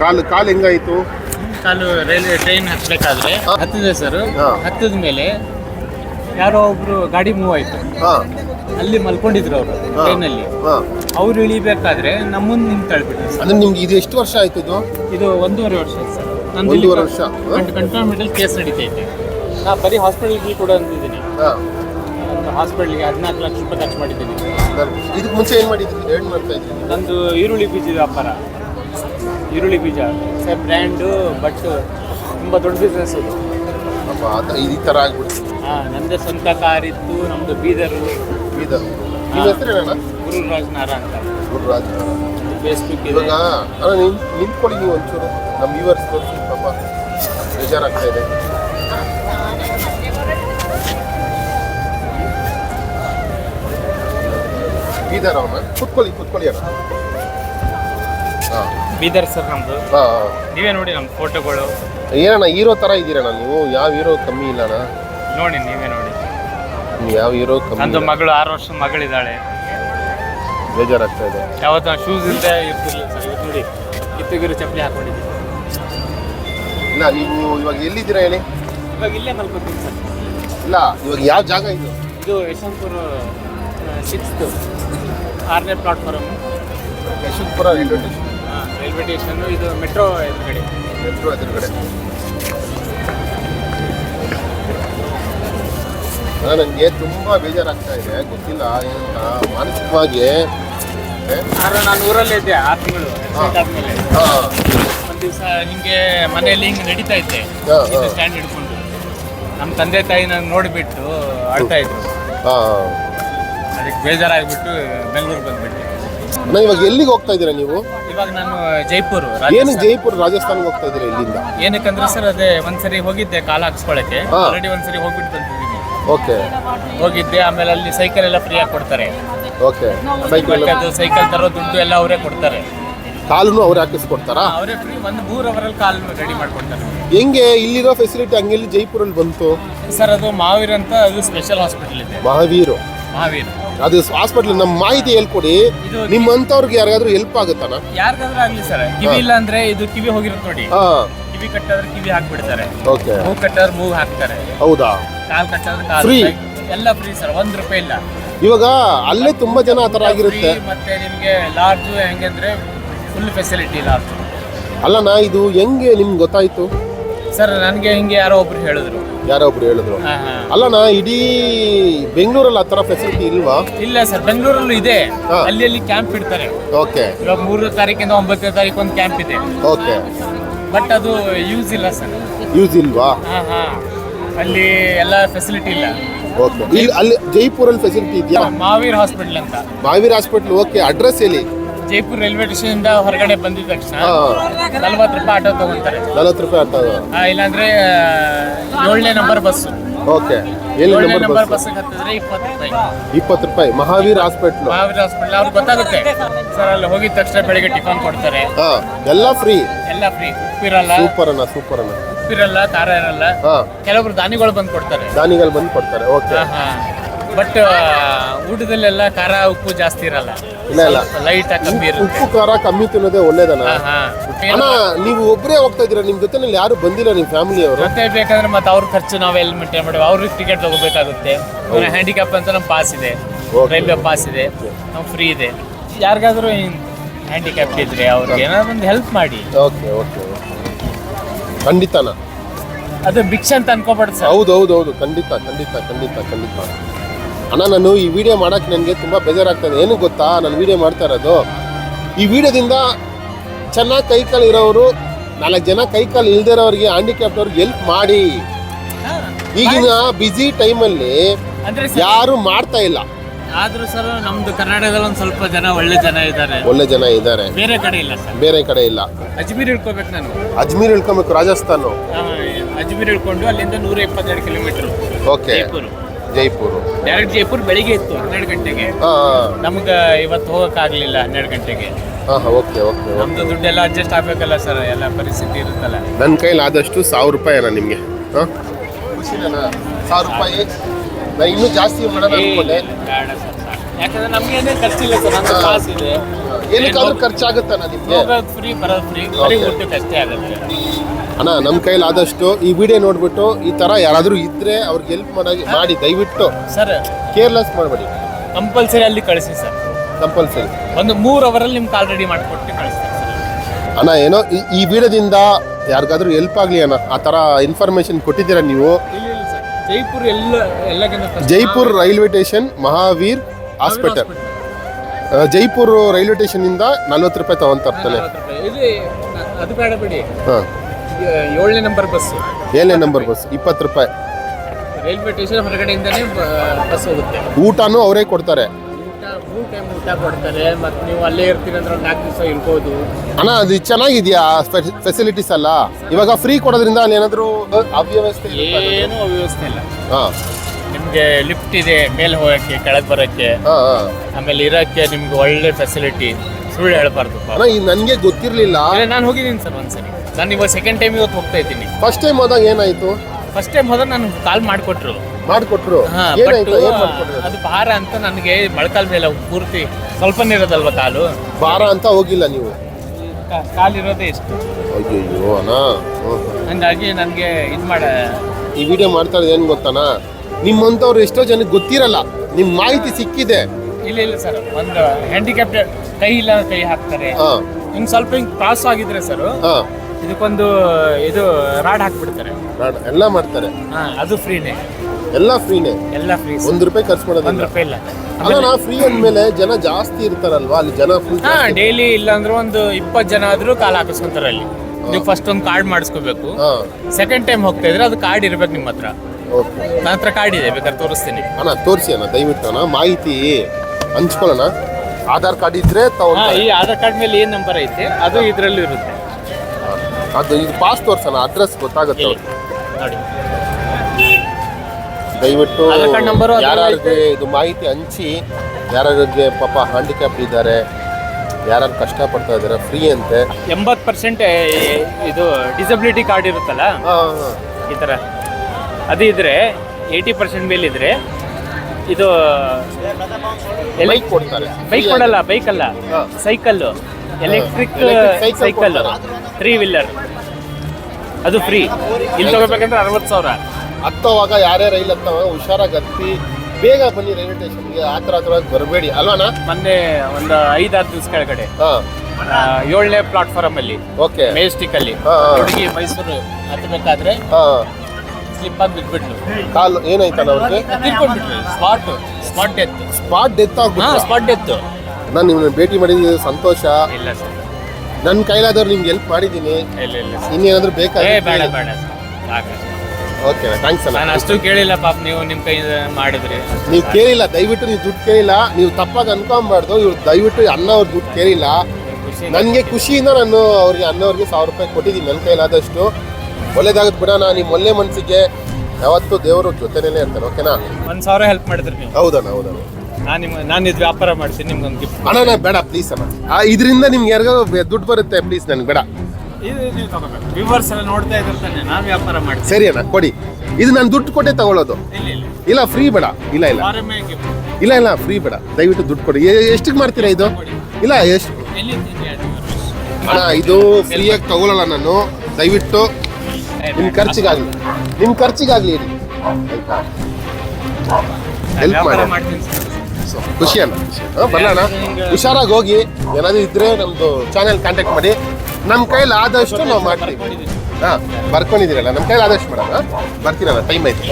ಕಾಲು ಕಾಲು ಹೆಂಗಾಯ್ತು? ಕಾಲು ರೈಲ್ವೆ ಟ್ರೈನ್ ಹತ್ತಬೇಕಾದ್ರೆ. ಹತ್ತಿದೆ ಸರ್. ಹತ್ತಿದ ಮೇಲೆ ಯಾರೋ ಒಬ್ರು ಗಾಡಿ ಮೂವ್ ಆಯ್ತು. ಅಲ್ಲಿ ಮಲ್ಕೊಂಡಿದ್ರು ಅವರು. ಟ್ರೈನಲ್ಲಿ. ಅವ್ರು ಇಳಿಬೇಕಾದ್ರೆ ನಮ್ಮನ್ನ ನಿಂತು ತಳ್ಬಿಟ್ರು ಸರ್. ಅಂದ್ರೆ ನಿಮ್ಗೆ ಇದು ಎಷ್ಟು ವರ್ಷ ಆಯ್ತು ಇದು? ಇದು ಒಂದೂವರೆ ವರ್ಷ ಸರ್. ನಂದು ಒಂದೂವರೆ ವರ್ಷ? ಕಂಟೋನ್ಮೆಂಟಲ್ಲಿ ಕಂಟೋನ್ಮೆಂಟಲ್ ಕೇಸ್ ನಡೀತೈತೆ ನಾ ಬರೀ ಹಾಸ್ಪಿಟಲ್ಗೆ ಕೂಡ ಅಂದಿದ್ದೀನಿ. ಹಾಸ್ಪಿಟ್ಲಿಗೆ ಹದಿನಾಲ್ಕು ಲಕ್ಷ ರೂಪಾಯಿ ಖರ್ಚು ಮಾಡಿದ್ದೀನಿ. ಇದಕ್ಕೆ ಮುಂಚೆ ಏನು ಮಾಡಿದ್ರಿ? ಏನು ಮಾಡ್ತಾ ಇದ್ರಿ? ನಂದು ಈರುಳ್ಳಿ ಬೀಜದ ವ್ಯಾಪಾರ. ಈರುಳ್ಳಿ ಬೀಜ. ಸರ್ ಬ್ರ್ಯಾಂಡು ಬಟ್ ತುಂಬ ದೊಡ್ಡ ಬಿಸ್ನೆಸ್ ಇದು. ಅಪ್ಪ ಅದ ಈ ಥರ ಆಗ್ಬಿಡ್ತು. ಹಾಂ ನಮ್ಮದೇ ಸ್ವಂತ ಕಾರ್ ಇತ್ತು ನಮ್ಮದು ಬೀದರು. ಬೀದರ್. ನಿಮ್ಮ ಹೆಸರೇನಣ್ಣ ಗುರುರಾಜ್ ನಾರ ಅಂತ. ಗುರುರಾಜ್ ಫೇಸ್ಬುಕ್ ಇವಾಗ ಅಣ್ಣ ನಿನ್ ನಿಂತ್ಕೊಳ್ಳಿ ನೀವು ಒಂಚೂರು. ನಮ್ಮ ವ್ಯೂವರ್ಸ್ ತೋರಿಸಿ ಪಾಪ ಬೇಜಾರಾಗ್ತಾ ಇದೆ. ಬೀದರ್ ಅವನ? ಕುತ್ಕೊಳ್ಳಿ ಕುತ್ಕೊಳ್ಳಿ ಅಣ್ಣ. ಬೀದರ್ ಸರ್ ನಮ್ದು. ನೀವೇ ನೋಡಿ ನಮ್ಮ ಫೋಟೋಗಳು. ಏನಣ್ಣ ಹೀರೋ ಥರ ಇದ್ದೀರಣ್ಣ ನೀವು? ಯಾವ ಹೀರೋ ಕಮ್ಮಿ ಇಲ್ಲಣ್ಣ ನೋಡಿ ನೀವೇ ನೋಡಿ. ಯಾವ ಹೀರೋ ಕಮ್ಮಿ ನಂದು. ಮಗಳು ಆರು ವರ್ಷದ ಮಗಳಿದ್ದಾಳೆ. ಬೇಜಾರಾಗ್ತಾ ಇದೆ. ಯಾವತ್ತು ಶೂಸ್ ಇಲ್ಲದೆ ಇರ್ತಿರ್ಲಿಲ್ಲ ಸರ್ ಇವತ್ತು ನೋಡಿ ಕಿತ್ತಿಗಿರು ಚಪ್ಪಲಿ ಹಾಕೊಂಡಿದ್ದೀನಿ. ಇಲ್ಲ ನೀವು ಇವಾಗ ಎಲ್ಲಿದ್ದೀರಾ ಹೇಳಿ? ಇವಾಗ ಇಲ್ಲೇ ಮಲ್ಕೋತೀನಿ ಸರ್ ಇಲ್ಲ ಇವಾಗ ಯಾವ ಜಾಗ ಇದು? ಇದು ಯಶವಂತಪುರ ಸಿಕ್ಸ್ತು ಆರನೇ platform Yeshwantpur railway station railway station ಇದು ಮೆಟ್ರೋ ಎದುರುಗಡೆ ಮೆಟ್ರೋ ಎದುರುಗಡೆ ನನಗೆ ತುಂಬ ಬೇಜಾರಾಗ್ತಾ ಇದೆ ಗೊತ್ತಿಲ್ಲ ಏನಂತ ಮಾನಸಿಕವಾಗಿ? ಆದ್ರೆ ನಾನು ಊರಲ್ಲೇ ಇದ್ದೆ ಆರು ತಿಂಗಳು. ಆದ್ಮೇಲೆ ಒಂದು ದಿವಸ ಹಿಂಗೆ ಮನೆಯಲ್ಲಿ ಹಿಂಗೆ ನಡೀತಾ ಇದ್ದೆ. ಸ್ಟ್ಯಾಂಡ್ ಹಿಡ್ಕೊಂಡು ನಮ್ಮ ತಂದೆ ತಾಯಿ ನಾನು ನೋಡಿಬಿಟ್ಟು ಅಳ್ತಾ ಇದ್ರು. ಅದಕ್ಕೆ ಬೇಜಾರಾಗ್ಬಿಟ್ಟು ಬೆಂಗಳೂರು ಬಂದ್ಬಿಟ್ಟೆ ಅಣ್ಣ ಇವಾಗ ಎಲ್ಲಿಗೆ ಹೋಗ್ತಾ ಇದ್ದೀರಾ ನೀವು? ಇವಾಗ ನಾನು ಜೈಪುರ್ ಏನು ರಾಜಸ್ಥಾನ್. ಜೈಪುರ ರಾಜಸ್ಥಾನ್ಗೆ ಹೋಗ್ತಾ ಇದ್ದೀರಾ ಇಲ್ಲಿಂದ? ಏನಕ್ಕಂದ್ರೆ ಸರ್ ಅದೇ ಒಂದ್ಸರಿ ಹೋಗಿದ್ದೆ ಕಾಲ ಹಾಕ್ಸ್ಕೊಳಕ್ಕೆ. ಹಾ. ಆಲ್ರೆಡಿ ಒಂದ್ಸರಿ ಹೋಗ್ಬಿಟ್ಟು ಬಂದಿದ್ದೀನಿ. ಓಕೆ. ಹೋಗಿದ್ದೆ ಆಮೇಲೆ ಅಲ್ಲಿ ಸೈಕಲ್ ಎಲ್ಲ ಫ್ರೀ ಆಗಿ ಕೊಡ್ತಾರೆ. ಓಕೆ. ಸೈಕಲ್ ಅದು ಸೈಕಲ್ ತರೋ ದುಡ್ಡು ಎಲ್ಲ ಅವರೇ ಕೊಡ್ತಾರೆ. ಕಾಲನ್ನು ಅವರೇ ಹಾಕಿಸ್ಕೊಡ್ತಾರಾ? ಅವರೇ ಫ್ರೀ ಒಂದು ಮೂರು ಅವರಲ್ಲಿ ಕಾಲ್ ರೆಡಿ ಮಾಡ್ಕೊಡ್ತಾರೆ. ಹೆಂಗೆ ಇಲ್ಲಿರೋ ಫೆಸಿಲಿಟಿ ಹಂಗೆಲ್ಲಿ ಜೈಪುರಲ್ಲಿ ಬಂತು? ಸರ್ ಅದು ಮಹಾವೀರ್ ಅಂತ ಅದು ಸ್ಪೆಷಲ್ ಹಾಸ್ಪಿಟಲ್ ಇದೆ. ಮಹಾವೀರು. ಮಹಾವೀರ್. ಅದು ಹಾಸ್ಪಿಟ್ಲ್ ನಮ್ಮ ಮಾಹಿತಿ ಹೇಳ್ಕೊಡಿ. ನಿಮ್ಮಂತವ್ರಿಗೆ ಯಾರಿಗಾದ್ರೂ ಹೆಲ್ಪ್ ಆಗುತ್ತಾನ? ಯಾರಿಗಾದ್ರೂ ಆಗ್ಲಿ ಸರ್ ಕಿವಿ ಇಲ್ಲ ಅಂದ್ರೆ ಇದು ಕಿವಿ ಹೋಗಿರುತ್ತೆ ನೋಡಿ. ಹಾ. ಕಿವಿ ಕಟ್ಟಿದ್ರೆ ಕಿವಿ ಹಾಕ್ಬಿಡ್ತಾರೆ. ಓಕೆ. ಮೂಗ್ ಕಟ್ಟಿದ್ರೆ ಮೂಗ್ ಹಾಕ್ತಾರೆ. ಹೌದಾ? ಕಾಲ್ ಕಟ್ಟಿದ್ರೆ ಕಾಲ್. Free? ಎಲ್ಲ ಫ್ರೀ ಸರ್ ಒಂದ್ ರೂಪಾಯಿ ಇಲ್ಲ. ಇವಾಗ ಅಲ್ಲೇ ತುಂಬಾ ಜನ ಆ ಥರ ಆಗಿರುತ್ತೆ. Free ಮತ್ತೆ ನಿಮ್ಗೆ ಲಾರ್ಜ್ ಹೆಂಗಂದ್ರೆ ಫುಲ್ ಫೆಸಿಲಿಟಿ ಲಾರ್ಜ್ ಅಲ್ಲಣ್ಣ ಇದು ಹೆಂಗೆ ನಿಮ್ಗೆ ಗೊತ್ತಾಯ್ತು? ಸರ್ ನನಗೆ ಹಿಂಗೆ ಯಾರೋ ಒಬ್ರು ಹೇಳಿದ್ರು. ಯಾರೋ ಒಬ್ರು ಹೇಳಿದ್ರು. ಅಲ್ಲ ನಾ ಅಲ್ಲಣ್ಣ ಇಡೀ ಬೆಂಗಳೂರಲ್ಲಿ ಆ ಥರ ಫೆಸಿಲಿಟಿ ಇಲ್ವಾ? ಇಲ್ಲ ಸರ್ ಬೆಂಗಳೂರಲ್ಲೂ ಇದೆ. ಹಾ. ಅಲ್ಲಿ ಅಲ್ಲಿ ಕ್ಯಾಂಪ್ ಇಡ್ತಾರೆ. ಓಕೆ. ಇವಾಗ ಮೂರನೇ ತಾರೀಕಿಂದ ಒಂಬತ್ತನೇ ತಾರೀಕು ಒಂದು ಕ್ಯಾಂಪ್ ಇದೆ. ಓಕೆ. ಬಟ್ ಅದು ಯೂಸ್ ಇಲ್ಲ ಸರ್. ಯೂಸ್ ಇಲ್ವಾ? ಹಾ ಹಾ. ಅಲ್ಲಿ ಎಲ್ಲ ಫೆಸಿಲಿಟಿ ಇಲ್ಲ. ಓಕೆ. ಇಲ್ಲಿ ಅಲ್ಲಿ ಜೈಪುರಲ್ಲಿ ಫೆಸಿಲಿಟಿ ಇದೆಯಾ? ಮಾವೀರ್ ಹಾಸ್ಪಿಟಲ್ ಅಂತ. Mahavir hospital okay. ಅಡ್ರೆಸ್ ಹೇಳಿ. ಜೈಪುರ್ ರೈಲ್ವೆ ಸ್ಟೇಷನ್ ಇಂದ ಹೊರಗಡೆ ಬಂದಿದ ತಕ್ಷಣ ನಲ್ವತ್ತು ರೂಪಾಯಿ ಆಟೋ ತಗೊಂತಾರೆ. ನಲವತ್ತು ರೂಪಾಯಿ ಆಟೋ ಆ, ಇಲ್ಲಾಂದ್ರೆ ಏಳನೇ ನಂಬರ್ ಬಸ್. ಓಕೆ. ಎಲ್ಲಿ ಏಳನೇ ನಂಬರ್ ನಂಬರ್ ಬಸ್? ಬಸ್ ಹತ್ತಿದ್ರೆ ಇಪ್ಪತ್ತು ರೂಪಾಯಿ. ಇಪ್ಪತ್ತು ರೂಪಾಯಿ. ಮಹಾವೀರ್ ಹಾಸ್ಪಿಟ್ಲು. ಮಹಾವೀರ್ ಹಾಸ್ಪಿಟಲ್. ಅವ್ರಿಗೆ ಗೊತ್ತಾಗುತ್ತೆ. ಸರ್ ಅಲ್ಲಿ ಹೋಗಿದ ತಕ್ಷಣ ಬೆಳಿಗ್ಗೆ ಟಿಫನ್ ಕೊಡ್ತಾರೆ. ಹಾ. ಎಲ್ಲ ಫ್ರೀ? ಎಲ್ಲ ಫ್ರೀ. ಉಪ್ಪಿರಲ್ಲ. ಸೂಪರ್ ಅಣ್ಣ ಸೂಪರ್ ಅಣ್ಣ ಉಪ್ಪಿರಲ್ಲ ಖಾರ ಇರಲ್ಲ. ಹಾ. ಕೆಲವೊಬ್ರು ದಾನಿಗಳು ಬಂದು ಕೊಡ್ತಾರೆ. ದಾನಿಗಳು ಬಂದು ಕೊಡ್ತಾರೆ. ಓಕೆ. ಬಟ್ ಊಟದಲ್ಲೆಲ್ಲ ಖಾರ ಉಪ್ಪು ಜಾಸ್ತಿ ಇರಲ್ಲ. ಇಲ್ಲ, ಇಲ್ಲ. ಲೈಟ್ ಕಮ್ಮಿ ಇರುತ್ತೆ. ಉಪ್ಪು ಖಾರ ಕಮ್ಮಿ ತಿನ್ನೋದೇ ಹಾ. ಅಣ್ಣ ನೀವು ಒಬ್ಬರೇ ಹೋಗ್ತಾ ಇದ್ದೀರಾ? ನಿಮ್ ಜೊತೆ ಯಾರು ಬಂದಿಲ್ಲ ನಿಮ್ಮ ಫ್ಯಾಮಿಲಿ ಅವರು? ಮತ್ತೆ ಬೇಕಂದ್ರೆ ಮತ್ತೆ ಅವ್ರ ಖರ್ಚು ನಾವೆಲ್ಲ ಮೇಂಟೈನ್ ಮಾಡಿ ಅವ್ರಿಗೆ ಟಿಕೆಟ್ ತಗೋಬೇಕಾಗುತ್ತೆ. ಹ್ಯಾಂಡಿಕ್ಯಾಪ್ ಅಂತ ನಮ್ಮ ಪಾಸ್ ಇದೆ. ರೈಲ್ವೆ ಪಾಸ್ ಇದೆ. ನಾವು ಫ್ರೀ ಇದೆ. ಯಾರಿಗಾದ್ರೂ ಹ್ಯಾಂಡಿಕ್ಯಾಪ್ ಇದ್ರೆ ಅವ್ರಿಗೆ ಏನಾದ್ರು ಒಂದು ಹೆಲ್ಪ್ ಮಾಡಿ. ಓಕೆ ಓಕೆ ಖಂಡಿತನ. ಅದು ಭಿಕ್ಷೆ ಅಂತ ಅನ್ಕೋಬಾರ್ದು ಸರ್. ಹೌದು ಹೌದು ಹೌದು. ಖಂಡಿತ ಖಂಡಿತ ಖಂಡಿತ ಖಂಡಿತ. ಅಣ್ಣ ನಾನು ಈ ವಿಡಿಯೋ ಮಾಡೋಕ್ಕೆ ನನಗೆ ತುಂಬ ಬೇಜಾರಾಗ್ತದೆ ಏನು ಗೊತ್ತಾ? ನಾನು ವಿಡಿಯೋ ಮಾಡ್ತಾ ಇರೋದು ಈ ವಿಡಿಯೋದಿಂದ ಚೆನ್ನಾಗಿ ಕೈ ಕಾಲು ಇರೋರು ನಾಲ್ಕು ಜನ ಕೈ ಕಾಲು ಇಲ್ದಿರೋರಿಗೆ ಹ್ಯಾಂಡಿಕ್ಯಾಪ್ ಹ್ಯಾಂಡಿಕ್ಯಾಪ್ಟ್ ಅವ್ರಿಗೆ ಹೆಲ್ಪ್ ಮಾಡಿ ಈಗಿನ ಬ್ಯುಸಿ ಟೈಮಲ್ಲಿ ಯಾರು ಮಾಡ್ತಾ ಇಲ್ಲ. ಆದ್ರೂ ಸರ್ ನಮ್ದು ಕರ್ನಾಟಕದಲ್ಲಿ ಒಂದು ಸ್ವಲ್ಪ ಜನ ಒಳ್ಳೆ ಜನ ಇದ್ದಾರೆ. ಒಳ್ಳೆ ಜನ ಇದ್ದಾರೆ. ಬೇರೆ ಕಡೆ ಇಲ್ಲ ಸರ್. ಬೇರೆ ಕಡೆ ಇಲ್ಲ. ಅಜ್ಮೀರ್ ಇಳ್ಕೋಬೇಕು ನಾನು. ಅಜ್ಮೀರ್ ಇಳ್ಕೊಬೇಕು ರಾಜಸ್ಥಾನ. ಅಜ್ಮೀರ್ ಇಳ್ಕೊಂಡು ಅಲ್ಲಿಂದ ನೂರ ಇಪ್ಪತ್ತೆರಡು kilometre okay Jaipur. Direct Jaipur ಬೆಳಿಗ್ಗೆ ಇತ್ತು ಹನ್ನೆರಡು ಗಂಟೆಗೆ. ಹಾಂ ನಮ್ಗೆ ಇವತ್ತು ಹೋಗೋಕ್ಕಾಗಲಿಲ್ಲ ಹನ್ನೆರಡು ಗಂಟೆಗೆ. ಹಾಂ ಹಾಂ ಓಕೆ ಓಕೆ ನಮ್ದು ದುಡ್ಡೆಲ್ಲ ಅಡ್ಜಸ್ಟ್ ಆಗ್ಬೇಕಲ್ಲ ಸರ್ ಎಲ್ಲ ಪರಿಸ್ಥಿತಿ ಇರುತ್ತಲ್ಲ. ನನ್ನ ಕೈಲಿ ಆದಷ್ಟು ಸಾವಿರ ರೂಪಾಯಿ ಅಣ್ಣ ನಿಮಗೆ? ಹಾಂ? ಸಾವಿರ ರೂಪಾಯಿ? ನಾನು ಇನ್ನೂ ಜಾಸ್ತಿ ಮಾಡೋಣ ಏ, ಅನ್ಕೊಂಡೆ. ಬೇಡ ಸರ್ ಸಾಕು. ಯಾಕಂದ್ರೆ ನಮ್ಗೆ ಏನೇ ಖರ್ಚಿಲ್ಲ ಸರ್ ನನ್ನ ಪಾಸ್ ಇದೆ. ಏನಕ್ಕಾದ್ರೂ ಖರ್ಚಾಗುತ್ತಣ್ಣ ನಿಮ್ಗೆ? ಹೋಗೋದು ಫ್ರೀ ಬರೋದು ಫ್ರೀ ಬರೀ Okay. ಊಟಕ್ಕೆ ಅಷ್ಟೇ ಆಗುತ್ತೆ. ಅಣ್ಣ ನಮ್ಮ ಕೈಲಿ ಆದಷ್ಟು ಈ ವಿಡಿಯೋ ನೋಡ್ಬಿಟ್ಟು ಈ ತರ ಯಾರಾದರೂ ಇದ್ದರೆ ಅವ್ರಿಗೆ ಹೆಲ್ಪ್ ಮಾಡಿ ಮಾಡಿ ದಯವಿಟ್ಟು ಸರ್ ಕೇರ್ಲೆಸ್ ಮಾಡಬೇಡಿ. ಕಂಪಲ್ಸರಿ ಅಲ್ಲಿ ಕಳಿಸಿ ಸರ್. ಕಂಪಲ್ಸರಿ ಒಂದು ಮೂರು ಅವರಲ್ಲಿ ನಿಮ್ಗೆ ಕಾಲ್ ರೆಡಿ ಮಾಡಿಕೊಟ್ಟು ಕಳಿಸ್ತೀನಿ ಸರ್. ಅಣ್ಣ ಏನೋ ಈ- ಈ ವಿಡಿಯೋದಿಂದ ಯಾರಿಗಾದ್ರೂ ಹೆಲ್ಪ್ ಆಗಲಿ ಅಣ್ಣ. ಆ ಥರ ಇನ್ಫಾರ್ಮೇಷನ್ ಕೊಟ್ಟಿದ್ದೀರಾ ನೀವು? ಇಲ್ಲ ಇಲ್ಲ ಸರ್. ಜೈಪುರ್ ಎಲ್ಲ ಎಲ್ಲಕ್ಕಿಂತ first Jaipur railway station Mahavir hospital Jaipur Jaipur railway ಸ್ಟೇಷನಿಂದ ನಲ್ವತ್ತು ರೂಪಾಯಿ. ಇದು ಅದು ಬೇಡ ಬಿಡಿ. ಹಾಂ. ಏಳನೇ ನಂಬರ್ ಬಸ್. ಏಳನೇ ನಂಬರ್ ಬಸ್ ಇಪ್ಪತ್ತು ರೂಪಾಯಿ. ರೈಲ್ವೆ ಸ್ಟೇಷನ್ ಹೊರಗಡೆಯಿಂದನೇ ಬಸ್ ಹೋಗುತ್ತೆ. ಊಟನೂ ಅವರೇ ಕೊಡ್ತಾರೆ. ಊಟ ಮೂರು ಟೈಮ್ ಊಟ ಕೊಡ್ತಾರೆ ಮತ್ತು ನೀವು ಅಲ್ಲೇ ಇರ್ತೀರಿ ಅಂದ್ರೆ ಒಂದು ನಾಲ್ಕು ದಿವಸ ಇರ್ಬೋದು. ಅಣ್ಣ ಅದು ಚೆನ್ನಾಗಿದ್ಯಾ? ಫೆಸಿಲಿಟೀಸ್ ಅಲ್ಲ ಇವಾಗ ಫ್ರೀ ಕೊಡೋದ್ರಿಂದ ಅಲ್ಲಿ ಏನಾದರೂ ಅವ್ಯವಸ್ಥೆ ಏನೂ ಅವ್ಯವಸ್ಥೆ ಇಲ್ಲ. ಹಾಂ. ನಿಮಗೆ ಲಿಫ್ಟ್ ಇದೆ ಮೇಲೆ ಹೋಗೋಕ್ಕೆ ಕೆಳಗೆ ಬರೋಕ್ಕೆ. ಆಮೇಲೆ ಇರೋಕ್ಕೆ ನಿಮ್ಗೆ ಒಳ್ಳೆ ಫೆಸಿಲಿಟಿ ಸುಳ್ಳು ಹೇಳ್ಬಾರ್ದು ನನಗೆ ಗೊತ್ತಿರಲಿಲ್ಲ. ನಾನು ಹೋಗಿದ್ದೀನಿ ಸರ್ ಒಂದ್ಸರಿ. ನಾನು ಇವಾಗ ಸೆಕೆಂಡ್ ಟೈಮ್ ಇವತ್ತು ಹೋಗ್ತಾ ಇದ್ದೀನಿ. ಫಸ್ಟ್ ಟೈಮ್ ಹೋದಾಗ ಏನಾಯ್ತು? ಫಸ್ಟ್ ಟೈಮ್ ಹೋದಾಗ ನಾನು ಕಾಲ್ ಮಾಡಿಕೊಟ್ರು. ಮಾಡಿಕೊಟ್ರು. ಹಾ ಏನಾಯ್ತು? ಬಟ್ ಏನು ಮಾಡ್ಕೊಟ್ರು? ಅದು ಭಾರ ಅಂತ ನನಗೆ ಮೊಳಕಾಲ್ ಮೇಲೆ ಪೂರ್ತಿ ಸ್ವಲ್ಪ ಇರೋದಲ್ವ ಕಾಲು? ಭಾರ ಅಂತ ಹೋಗಿಲ್ಲ ನೀವು? ಕಾ- ಕಾಲು ಇರೋದೇ ಎಷ್ಟು? ಅಯ್ಯಯ್ಯೋ ಅಣ್ಣ. ಹ್ಮ್. ಹಂಗಾಗಿ ನನಗೆ ಇದು ಮಾಡ ಈ ವಿಡಿಯೋ ಮಾಡ್ತಾ ಇರೋದು ಏನು ಗೊತ್ತಾನ ನಿಮ್ಮಂಥವ್ರು ಎಷ್ಟೋ ಜನಕ್ಕೆ ಗೊತ್ತಿರಲ್ಲ. ನಿಮ್ಮ ಮಾಹಿತಿ ಸಿಕ್ಕಿದೆ. ಇಲ್ಲ ಇಲ್ಲ ಸರ್. ಒಂದು ಹ್ಯಾಂಡಿಕ್ಯಾಪ್ ಕೈ ಇಲ್ಲ ಕೈ ಹಾಕ್ತಾರೆ. ಹಾ. ಹಿಂಗೆ ಸ್ವಲ್ಪ ಹಿಂಗೆ ಪಾಸ್ ಆಗಿದ್ರೆ ಸರ್ ಹಾ. ಇದಕ್ಕೊಂದು ಇದು ರಾಡ್ ಹಾಕ್ಬಿಡ್ತಾರೆ. ರಾಡ್ ಎಲ್ಲ ಮಾಡ್ತಾರೆ. ಹಾ ಅದು ಫ್ರೀನೇ. ಎಲ್ಲ ಫ್ರೀನೇ? ಎಲ್ಲ ಫ್ರೀ. ಒಂದು ರೂಪಾಯಿ ಖರ್ಚು ಒಂದು ಮಾಡೋದಿಲ್ಲ ರೂಪಾಯಿ ಇಲ್ಲ. ಅಲ್ಲ ನಾ ಫ್ರೀ ಅಂದ್ಮೇಲೆ ಜನ ಜಾಸ್ತಿ ಇರ್ತಾರಲ್ವಾ? ಅಲ್ಲಿ ಜನ ಫುಲ್ ಹಾ ಡೈಲಿ ಇಲ್ಲಾಂದ್ರೆ ಒಂದು ಇಪ್ಪತ್ತು ಜನ ಆದ್ರೂ ಕಾಲ್ ಹಾಕಿಸ್ಕೊಂತಾರೆ ಅಲ್ಲಿ. ನೀವು ಫಸ್ಟ್ ಒಂದು ಕಾರ್ಡ್ ಮಾಡಿಸ್ಕೋಬೇಕು. ಹಾ. ಸೆಕೆಂಡ್ ಟೈಮ್ ಹೋಗ್ತಾ ಇದ್ರೆ ಅದು ಕಾರ್ಡ್ ಇರ್ಬೇಕು ನಿಮ್ಮ ಹತ್ರ. ಓಕೆ ನನ್ನ ಹತ್ರ ಕಾರ್ಡ್ ಇದೆ ಬೇಕಾದ್ರೆ ತೋರಿಸ್ತೀನಿ. ಅಣ್ಣ ತೋರಿಸಿ ಅಣ್ಣ ದಯವಿಟ್ಟು ಅಣ್ಣ. ಮಾಹಿತಿ ಹಂಚ್ಕೊಳ್ಳೋಣ. ಆಧಾರ್ ಕಾರ್ಡ್ ಇದ್ರೆ ಹಾ ತಗೊಂಡು ಈ ಆಧಾರ್ ಕಾರ್ಡ್ ಮೇಲೆ ಏನ್ ನಂಬರ್ ಐತೆ ಅದು ಇದ್ರಲ್ಲೂ ಇರುತ್ತೆ. ಅದು ಇದು ಪಾಸ್ ತೋರ್ಸಲ್ಲ ಅಡ್ರೆಸ್ ಗೊತ್ತಾಗುತ್ತೆ ಇಲ್ಲಿ ಅವ್ರಿಗೆ. ನೋಡಿ. ದಯವಿಟ್ಟು ಆಧಾರ್ ಕಾರ್ಡ್ ನಂಬರು ಯಾರಾದ್ರೂ ಇದು ಮಾಹಿತಿ ಹಂಚಿ ಯಾರ್ಯಾರಿಗೆ ಪಾಪ ಹ್ಯಾಂಡಿಕ್ಯಾಪ್ ಇದ್ದಾರೆ ಯಾರು ಕಷ್ಟಪಡ್ತಾ ಇದ್ದಾರೆ ಫ್ರೀ ಅಂತೆ. ಎಂಬತ್ತು ಪರ್ಸೆಂಟ್ ಇದು ಡಿಸಬಿಲಿಟಿ ಕಾರ್ಡ್ ಇರುತ್ತಲ್ಲ? ಹಾ, ಹಾ. ಈ ಥರ ಅದು ಇದ್ರೆ ಏಯ್ಟಿ ಪರ್ಸೆಂಟ್ ಮೇಲೆ ಇದ್ರೆ ಇದು ಬೈಕ್ ಕೊಡ್ತಾರೆ. ಬೈಕ್ ಕೊಡಲ್ಲ ಬೈಕ್ ಅಲ್ಲ. Cycle cycle electric electric cycle cycle ಕೊಡ್ತಾರೆ. ತ್ರೀ ವೀಲರ್ ಅದು ಫ್ರೀ ಇಲ್ಲಿ ತಗೋಬೇಕಂದ್ರೆ ಅರವತ್ತು ಸಾವಿರ. ಹತ್ತೋವಾಗ ಯಾರೇ ರೈಲ್ ಹತ್ತವ ಹುಷಾರಾಗಿ ಹತ್ತಿ ಬೇಗ ಬನ್ನಿ ರೈಲ್ವೆ ಸ್ಟೇಷನ್ಗೆ. ಆ ಥರ ಆ ಬರಬೇಡಿ ಅಲ್ವಾ ಮೊನ್ನೆ ಒಂದು ಐದಾರು ದಿವಸ ಕೆಳಗಡೆ. ಹಾಂ. ಏಳನೇ ಪ್ಲಾಟ್ಫಾರ್ಮ್ ಅಲ್ಲಿ ಓಕೆ. ಮೇಸ್ಟಿಕ್ ಅಲ್ಲಿ. ಹಾ, ಹಾ. ಹುಡುಗಿ ಮೈಸೂರು ಹತ್ತಬೇಕಾದ್ರೆ ಹಾಂ. ಸ್ಲಿಪ್ ಆಗಿ ಬಿಟ್ಬಿಟ್ಲು. ಕಾಲು ಏನಾಯ್ತಲ್ಲ ಅವ್ರಿಗೆ? Spot spot death spot death ಆಗ್ಬಿಟ್ಟು ಸ್ಪಾಟ್ ಡೆತ್ ನಾನು ನಿಮ್ಮನ್ನ ಭೇಟಿ ಮಾಡಿದ ಸಂತೋಷ. ಇಲ್ಲ ಸರ್. ನನ್ನ ಕೈಲಾದವ್ರು ನಿಮ್ಗೆ ಹೆಲ್ಪ್ ಮಾಡಿದ್ದೀನಿ. ಇಲ್ಲ ಇಲ್ಲ. ಇನ್ನೇನಾದ್ರೂ ಏ ಬೇಡ ಬೇಡ ಸಾಕು. ಓಕೆ ಥ್ಯಾಂಕ್ಸ್ ನಾನು ಅಷ್ಟು ಕೇಳಿಲ್ಲ ಪಾಪ ನೀವು ನಿಮ್ಮ ಕೈಯಿಂದ ಮಾಡಿದ್ರಿ. ನೀವು ಕೇಳಿಲ್ಲ ದಯವಿಟ್ಟು ನೀವು ದುಡ್ಡು ಕೇಳಿಲ್ಲ. ನೀವು ತಪ್ಪಾಗಿ ಅನ್ಕೊಂಬಾರ್ದು. ಇವ್ರು ದಯವಿಟ್ಟು ಅನ್ನ ಅವ್ರು ದುಡ್ಡು ಕೇಳಿಲ್ಲ. ಖುಷಿ ನನಗೆ ಖುಷಿಯಿಂದ ನಾನು ಅವ್ರಿಗೆ ಅನ್ನೋರಿಗೆ ಸಾವಿರ ರೂಪಾಯಿ ಕೊಟ್ಟಿದ್ದೀನಿ ನನ್ನ ಕೈಲಾದಷ್ಟು. ಒಳ್ಳೇದಾಗುತ್ತೆ ಬಿಡೋಣ ನಿಮ್ಮ ಒಳ್ಳೆ ಮನಸ್ಸಿಗೆ. ಯಾವತ್ತೂ ದೇವರು ಜೊತೆನೇ ಇರ್ತಾರೆ ಓಕೆನಾ ಒಂದ್ ಸಾವಿರ ಹೆಲ್ಪ್ ಮಾಡಿದ್ರಿ ನೀವು. ಹೌದಣ್ಣ ಹೌದಣ್ಣ. ನಾನು ಇದು ವ್ಯಾಪಾರ ಮಾಡ್ತೀನಿ ನಿಮ್ಗೊಂದು ಗಿಫ್ಟ್ ಅಣ್ಣ ನಾ ಬೇಡ ಪ್ಲೀಸ್ ಅಣ್ಣ. ಆ, ಇದರಿಂದ ನಿಮ್ಗೆ ಯಾರಿಗೋ ದುಡ್ಡು ಬರುತ್ತೆ ಪ್ಲೀಸ್ ನನಗೆ ಬೇಡ. ಇದು ನೀವು ತಗೋಬೇಕು. ವ್ಯೂವರ್ಸ್ ಎಲ್ಲ ನೋಡ್ತಾ ಇದ್ರೆ ತಾನೆ ನಾನು ವ್ಯಾಪಾರ ಮಾಡ್ತೀನಿ. ಸರಿ ಅಣ್ಣ ಕೊಡಿ. ಇದು ನಾನು ದುಡ್ಡು ಕೊಟ್ಟೆ ತಗೊಳ್ಳೋದು. ಇಲ್ಲ ಇಲ್ಲ. ಇಲ್ಲ ಫ್ರೀ ಬೇಡ. ಇಲ್ಲ ಇಲ್ಲ. ಫಾರಮೇ ಗಿಫ್ಟ್ ಇಲ್ಲ ಇಲ್ಲ ಫ್ರೀ ಬೇಡ. ದಯವಿಟ್ಟು ದುಡ್ಡು ಕೊಡಿ. ಎ- ಎಷ್ಟಿಗೆ ಮಾಡ್ತೀರಾ ಇದು? ಇಲ್ಲ ಎಷ್ಟು? ಅದು? ಅಣ್ಣ ಇದು ಫ್ರೀಯಾಗಿ ತಗೊಳ್ಳಲ್ಲ ನಾನು. ದಯವಿಟ್ಟು ನಿಮ್ಮ. ಖರ್ಚಿಗಾಗಲಿ. ನಿಮ್ಮ ಖರ್ಚಿಗಾಗಲಿ ಇಡಿ ಆಯ್ತಾ? ಹೆಲ್ಪ್ ವ್ಯಾಪಾರ ಮಾಡಿ. ಮಾಡ್ತೀನಿ ಸರ್. ಸೊ, ಖುಷಿ ಹಾಂ ಬರೋಣ ಹುಷಾರಾಗಿ ಹೋಗಿ. ಏನಾದರೂ ಇದ್ರೆ ನಮ್ಮದು ಚಾನೆಲ್ ಕಾಂಟ್ಯಾಕ್ಟ್ ಮಾಡಿ. ನಮ್ಮ ಕೈಲಿ ಆದಷ್ಟು ನಾವು ಮಾಡ್ತೀವಿ. ಹಾಂ ಬರ್ಕೊಂಡಿದ್ದೀರಲ್ಲ ನಮ್ಮ ಕೈಲಿ ಆದಷ್ಟು ಮಾಡೋಣ. ಬರ್ತೀರಲ್ಲ ಟೈಮ್ ಆಯ್ತು.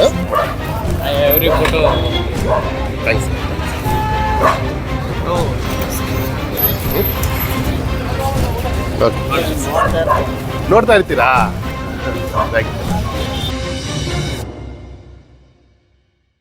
ಥ್ಯಾಂಕ್ಸ್ ನೋಡ್ತಾ ಇರ್ತೀರಾ? Thank you